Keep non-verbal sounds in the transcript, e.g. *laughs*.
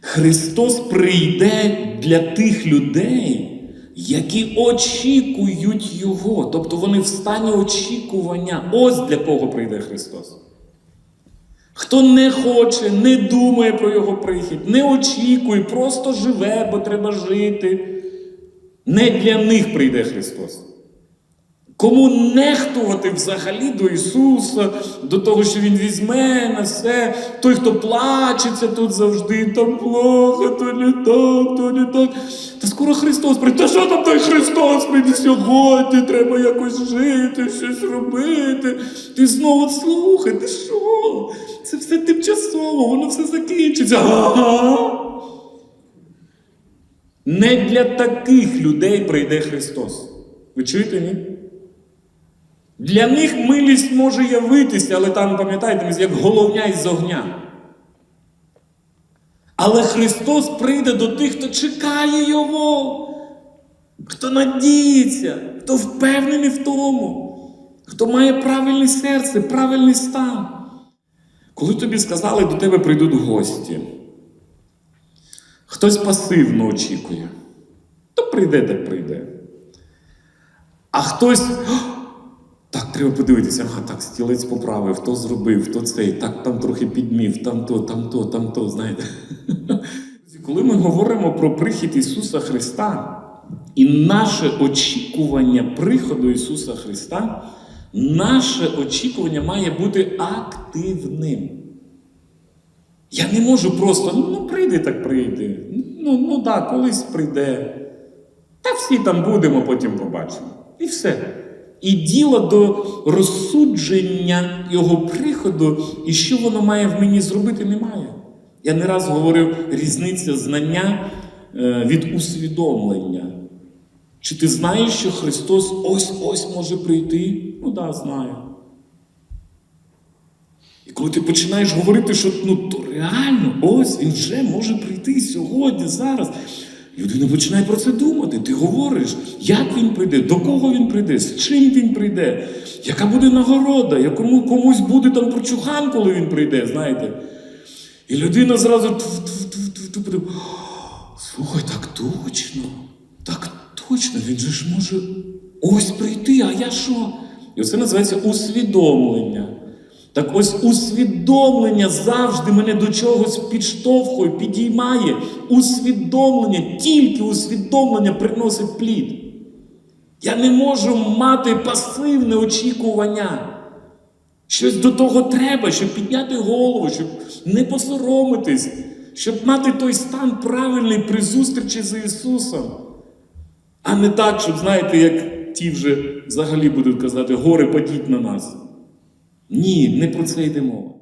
Христос прийде для тих людей, які очікують Його. Тобто вони в стані очікування. Ось для кого прийде Христос. Хто не хоче, не думає про Його прихід, не очікує, просто живе, бо треба жити. Не для них прийде Христос. Кому нехтувати взагалі до Ісуса, до того, що Він візьме на все, той, хто плачеться тут завжди, там плохо, то не так, то не так. Та скоро Христос прийде. Та що там той Христос прийде сьогодні? Треба якось жити, щось робити. Ти знову слухай, ти що? Це все тимчасово, воно все закінчиться. Ага. Не для таких людей прийде Христос. Ви чуєте, ні? Для них милість може явитися, але там, пам'ятаєте, як головня із огня. Але Христос прийде до тих, хто чекає Його, хто надіється, хто впевнений в тому, хто має правильне серце, правильний стан. Коли тобі сказали, до тебе прийдуть гості, хтось пасивно очікує, то прийде, так прийде. А хтось. «О, так, треба подивитися, ага, так, стілець поправив, хто зробив, хто цей, так там трохи підмів, там то, там то, там то, знаєте. *laughs* Коли ми говоримо про прихід Ісуса Христа і наше очікування приходу Ісуса Христа, наше очікування має бути активним. Я не можу просто, ну, прийде, так прийде. Ну, ну так, колись прийде. Та всі там будемо, потім побачимо. І все. І діло до розсудження його приходу, і що воно має в мені зробити, немає. Я не раз говорив різниця знання е, від усвідомлення. Чи ти знаєш, що Христос ось-ось може прийти? Ну так, да, знаю. І коли ти починаєш говорити, що ну, то реально, ось він вже може прийти сьогодні, зараз. Людина починає про це думати. Ти говориш, як він прийде, до кого він прийде, з чим він прийде, яка буде нагорода, якому комусь буде там прочухан, коли він прийде, знаєте. І людина зразу подумає, слухай, так точно, так точно, він же ж може ось прийти, а я що? І оце називається усвідомлення. Так ось усвідомлення завжди мене до чогось підштовхує, підіймає. Усвідомлення, тільки усвідомлення приносить плід. Я не можу мати пасивне очікування. Щось до того треба, щоб підняти голову, щоб не посоромитись, щоб мати той стан правильний при зустрічі з Ісусом. А не так, щоб, знаєте, як ті вже взагалі будуть казати, гори падіть на нас. Ні, не про це йде мова.